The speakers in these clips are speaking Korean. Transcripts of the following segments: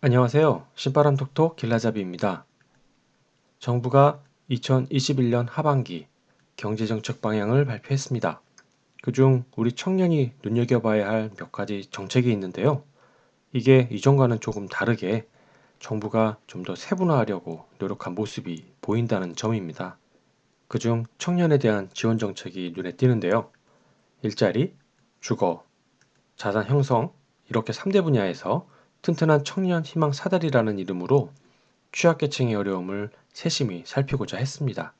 안녕하세요. 신바람 톡톡 길라잡이입니다. 정부가 2021년 하반기 경제정책 방향을 발표했습니다. 그중 우리 청년이 눈여겨봐야 할 몇 가지 정책이 있는데요. 이게 이전과는 조금 다르게 정부가 좀 더 세분화하려고 노력한 모습이 보인다는 점입니다. 그중 청년에 대한 지원 정책이 눈에 띄는데요. 일자리, 주거, 자산 형성 이렇게 3대 분야에서 튼튼한 청년 희망 사다리라는 이름으로 취약계층의 어려움을 세심히 살피고자 했습니다.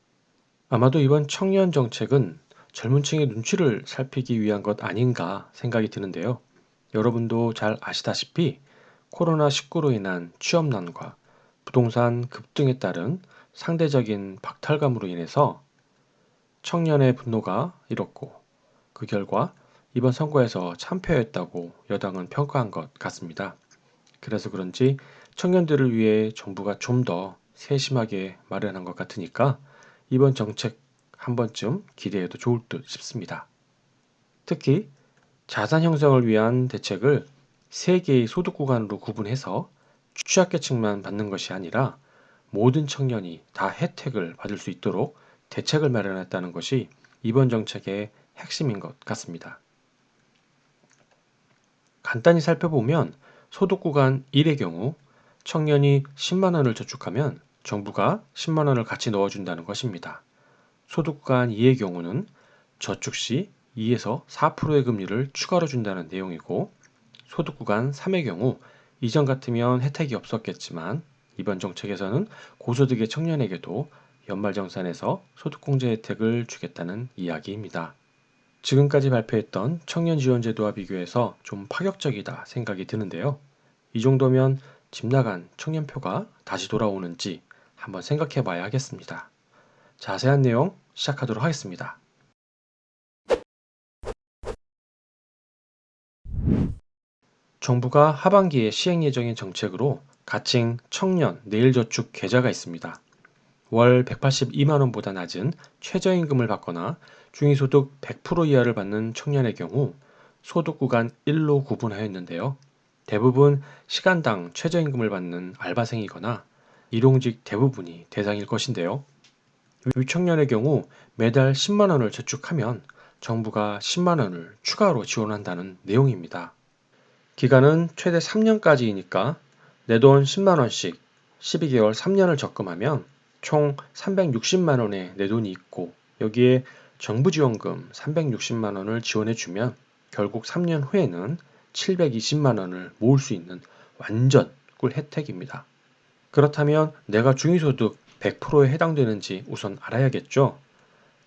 아마도 이번 청년 정책은 젊은 층의 눈치를 살피기 위한 것 아닌가 생각이 드는데요. 여러분도 잘 아시다시피 코로나19로 인한 취업난과 부동산 급등에 따른 상대적인 박탈감으로 인해서 청년의 분노가 일었고 그 결과 이번 선거에서 참패했다고 여당은 평가한 것 같습니다. 그래서 그런지 청년들을 위해 정부가 좀 더 세심하게 마련한 것 같으니까 이번 정책 한 번쯤 기대해도 좋을 듯 싶습니다. 특히 자산 형성을 위한 대책을 세 개의 소득 구간으로 구분해서 취약계층만 받는 것이 아니라 모든 청년이 다 혜택을 받을 수 있도록 대책을 마련했다는 것이 이번 정책의 핵심인 것 같습니다. 간단히 살펴보면 소득 구간 1의 경우 청년이 10만 원을 저축하면 정부가 10만 원을 같이 넣어준다는 것입니다. 소득 구간 2의 경우는 저축 시 2에서 4%의 금리를 추가로 준다는 내용이고 소득 구간 3의 경우 이전 같으면 혜택이 없었겠지만 이번 정책에서는 고소득의 청년에게도 연말정산에서 소득공제 혜택을 주겠다는 이야기입니다. 지금까지 발표했던 청년 지원 제도와 비교해서 좀 파격적이다 생각이 드는데요. 이 정도면 집 나간 청년표가 다시 돌아오는지 한번 생각해 봐야 하겠습니다. 자세한 내용 시작하도록 하겠습니다. 정부가 하반기에 시행 예정인 정책으로 가칭 청년 내일저축 계좌가 있습니다. 월 182만원보다 낮은 최저임금을 받거나 중위소득 100% 이하를 받는 청년의 경우 소득 구간 1로 구분하였는데요. 대부분 시간당 최저임금을 받는 알바생이거나 일용직 대부분이 대상일 것인데요. 이 청년의 경우 매달 10만 원을 저축하면 정부가 10만 원을 추가로 지원한다는 내용입니다. 기간은 최대 3년까지이니까 내 돈 10만 원씩 12개월 3년을 적금하면 총 360만 원의 내 돈이 있고 여기에 정부 지원금 360만 원을 지원해 주면 결국 3년 후에는 720만 원을 모을 수 있는 완전 꿀 혜택입니다. 그렇다면 내가 중위소득 100%에 해당되는지 우선 알아야겠죠?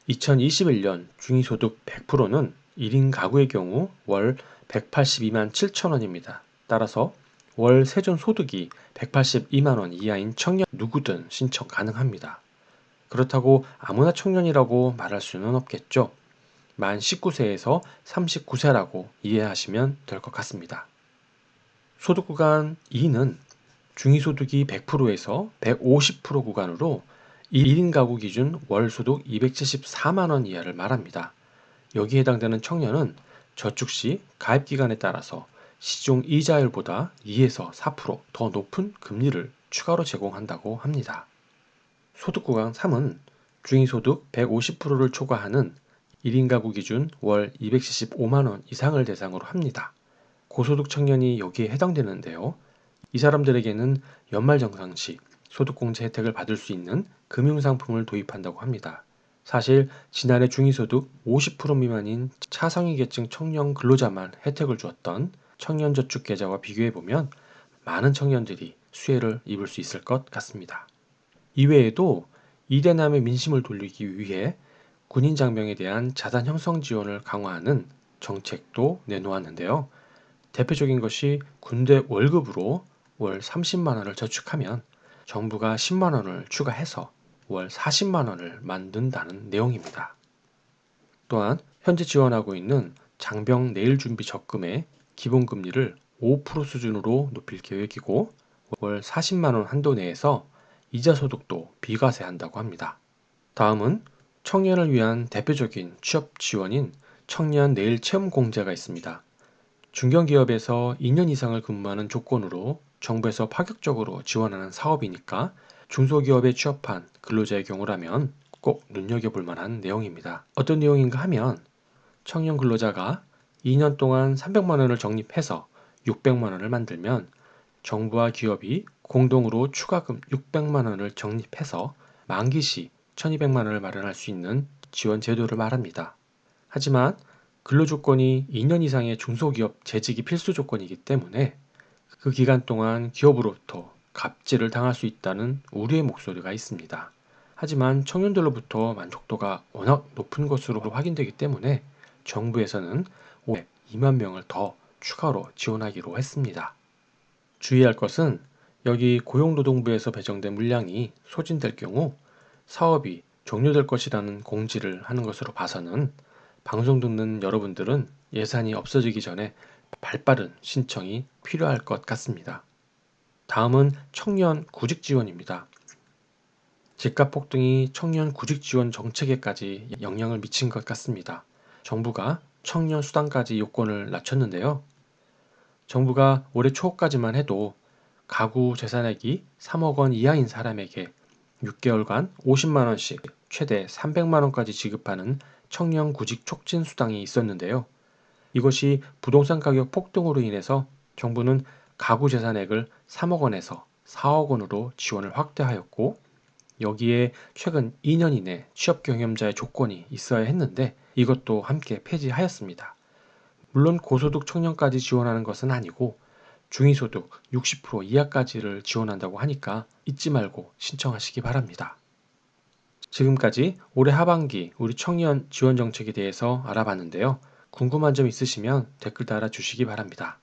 2021년 중위소득 100%는 1인 가구의 경우 월 182만 7천 원입니다. 따라서 월 세전 소득이 182만 원 이하인 청년 누구든 신청 가능합니다. 그렇다고 아무나 청년이라고 말할 수는 없겠죠. 만 19세에서 39세라고 이해하시면 될 것 같습니다. 소득 구간 2는 중위소득이 100%에서 150% 구간으로 1인 가구 기준 월 소득 274만원 이하를 말합니다. 여기에 해당되는 청년은 저축 시 가입 기간에 따라서 시중 이자율보다 2에서 4%더 높은 금리를 추가로 제공한다고 합니다. 소득 구간 3은 중위소득 150%를 초과하는 1인 가구 기준 월 275만원 이상을 대상으로 합니다. 고소득 청년이 여기에 해당되는데요. 이 사람들에게는 연말정산 시 소득공제 혜택을 받을 수 있는 금융상품을 도입한다고 합니다. 사실 지난해 중위소득 50% 미만인 차상위 계층 청년 근로자만 혜택을 주었던 청년저축 계좌와 비교해보면 많은 청년들이 수혜를 입을 수 있을 것 같습니다. 이외에도 이대남의 민심을 돌리기 위해 군인 장병에 대한 자산 형성 지원을 강화하는 정책도 내놓았는데요. 대표적인 것이 군대 월급으로 월 30만 원을 저축하면 정부가 10만 원을 추가해서 월 40만 원을 만든다는 내용입니다. 또한 현재 지원하고 있는 장병 내일 준비 적금의 기본금리를 5% 수준으로 높일 계획이고 월 40만 원 한도 내에서 이자 소득도 비과세한다고 합니다. 다음은 청년을 위한 대표적인 취업 지원인 청년 내일 체험 공제가 있습니다. 중견기업에서 2년 이상을 근무하는 조건으로 정부에서 파격적으로 지원하는 사업이니까 중소기업에 취업한 근로자의 경우라면 꼭 눈여겨볼 만한 내용입니다. 어떤 내용인가 하면 청년 근로자가 2년 동안 300만 원을 적립해서 600만 원을 만들면 정부와 기업이 공동으로 추가금 600만 원을 적립해서 만기 시 1200만 원을 마련할 수 있는 지원 제도를 말합니다. 하지만 근로 조건이 2년 이상의 중소기업 재직이 필수 조건이기 때문에 그 기간 동안 기업으로부터 갑질을 당할 수 있다는 우려의 목소리가 있습니다. 하지만 청년들로부터 만족도가 워낙 높은 것으로 확인되기 때문에 정부에서는 올해 2만 명을 더 추가로 지원하기로 했습니다. 주의할 것은 여기 고용노동부에서 배정된 물량이 소진될 경우 사업이 종료될 것이라는 공지를 하는 것으로 봐서는 방송 듣는 여러분들은 예산이 없어지기 전에 발빠른 신청이 필요할 것 같습니다. 다음은 청년 구직 지원입니다. 집값 폭등이 청년 구직 지원 정책에까지 영향을 미친 것 같습니다. 정부가 청년 수당까지 요건을 낮췄는데요. 정부가 올해 초까지만 해도 가구 재산액이 3억 원 이하인 사람에게 6개월간 50만 원씩 최대 300만 원까지 지급하는 청년 구직 촉진 수당이 있었는데요. 이것이 부동산 가격 폭등으로 인해서 정부는 가구 재산액을 3억 원에서 4억 원으로 지원을 확대하였고 여기에 최근 2년 이내 취업 경험자의 조건이 있어야 했는데 이것도 함께 폐지하였습니다. 물론 고소득 청년까지 지원하는 것은 아니고 중위소득 60% 이하까지를 지원한다고 하니까 잊지 말고 신청하시기 바랍니다. 지금까지 올해 하반기 우리 청년 지원 정책에 대해서 알아봤는데요. 궁금한 점 있으시면 댓글 달아주시기 바랍니다.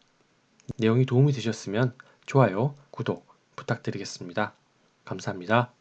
내용이 도움이 되셨으면 좋아요, 구독 부탁드리겠습니다. 감사합니다.